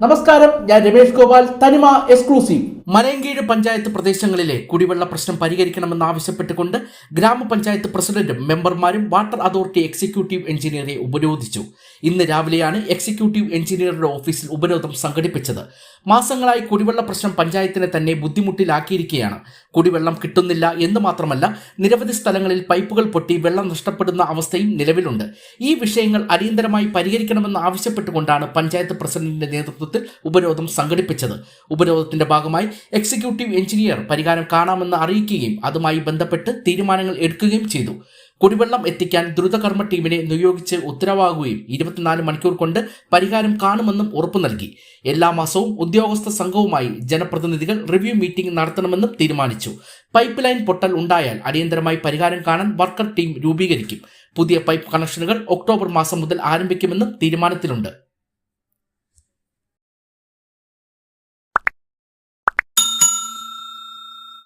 നമസ്കാരം ഞാൻ രമേഷ് ഗോപാൽ തനിമ എക്സ്ക്ലൂസീവ് മലയങ്കീഴ് പഞ്ചായത്ത് പ്രദേശങ്ങളിലെ കുടിവെള്ള പ്രശ്നം പരിഹരിക്കണമെന്ന് ആവശ്യപ്പെട്ടുകൊണ്ട് ഗ്രാമപഞ്ചായത്ത് പ്രസിഡന്റും മെമ്പർമാരും വാട്ടർ അതോറിറ്റി എക്സിക്യൂട്ടീവ് എഞ്ചിനീയറെ ഉപരോധിച്ചു. ഇന്ന് രാവിലെയാണ് എക്സിക്യൂട്ടീവ് എഞ്ചിനീയറുടെ ഓഫീസിൽ ഉപരോധം സംഘടിപ്പിച്ചത്. മാസങ്ങളായി കുടിവെള്ള പ്രശ്നം പഞ്ചായത്തിനെ തന്നെ ബുദ്ധിമുട്ടിലാക്കിയിരിക്കുകയാണ്. കുടിവെള്ളം കിട്ടുന്നില്ല എന്ന് മാത്രമല്ല നിരവധി സ്ഥലങ്ങളിൽ പൈപ്പുകൾ പൊട്ടി വെള്ളം നഷ്ടപ്പെടുന്ന അവസ്ഥയും നിലവിലുണ്ട്. ഈ വിഷയങ്ങൾ അടിയന്തരമായി പരിഹരിക്കണമെന്ന് ആവശ്യപ്പെട്ടുകൊണ്ടാണ് പഞ്ചായത്ത് പ്രസിഡന്റിന്റെ നേതൃത്വത്തിൽ ഉപരോധം സംഘടിപ്പിച്ചത്. ഉപരോധത്തിന്റെ ഭാഗമായി എക്സിക്യൂട്ടീവ് എഞ്ചിനീയർ പരിഹാരം കാണാമെന്ന് അറിയിക്കുകയും അതുമായി ബന്ധപ്പെട്ട് തീരുമാനങ്ങൾ എടുക്കുകയും ചെയ്തു. കുടിവെള്ളം എത്തിക്കാൻ ദ്രുതകർമ്മ ടീമിനെ നിയോഗിച്ച് ഉത്തരവാകുകയും ഇരുപത്തിനാല് മണിക്കൂർ കൊണ്ട് പരിഹാരം കാണുമെന്നും ഉറപ്പു നൽകി. എല്ലാ മാസവും ഉദ്യോഗസ്ഥ സംഘവുമായി ജനപ്രതിനിധികൾ റിവ്യൂ മീറ്റിംഗ് നടത്തണമെന്നും തീരുമാനിച്ചു. പൈപ്പ് ലൈൻ പൊട്ടൽ ഉണ്ടായാൽ അടിയന്തരമായി പരിഹാരം കാണാൻ വർക്കർ ടീം രൂപീകരിക്കും. പുതിയ പൈപ്പ് കണക്ഷനുകൾ ഒക്ടോബർ മാസം മുതൽ ആരംഭിക്കുമെന്നും തീരുമാനത്തിലുണ്ട്.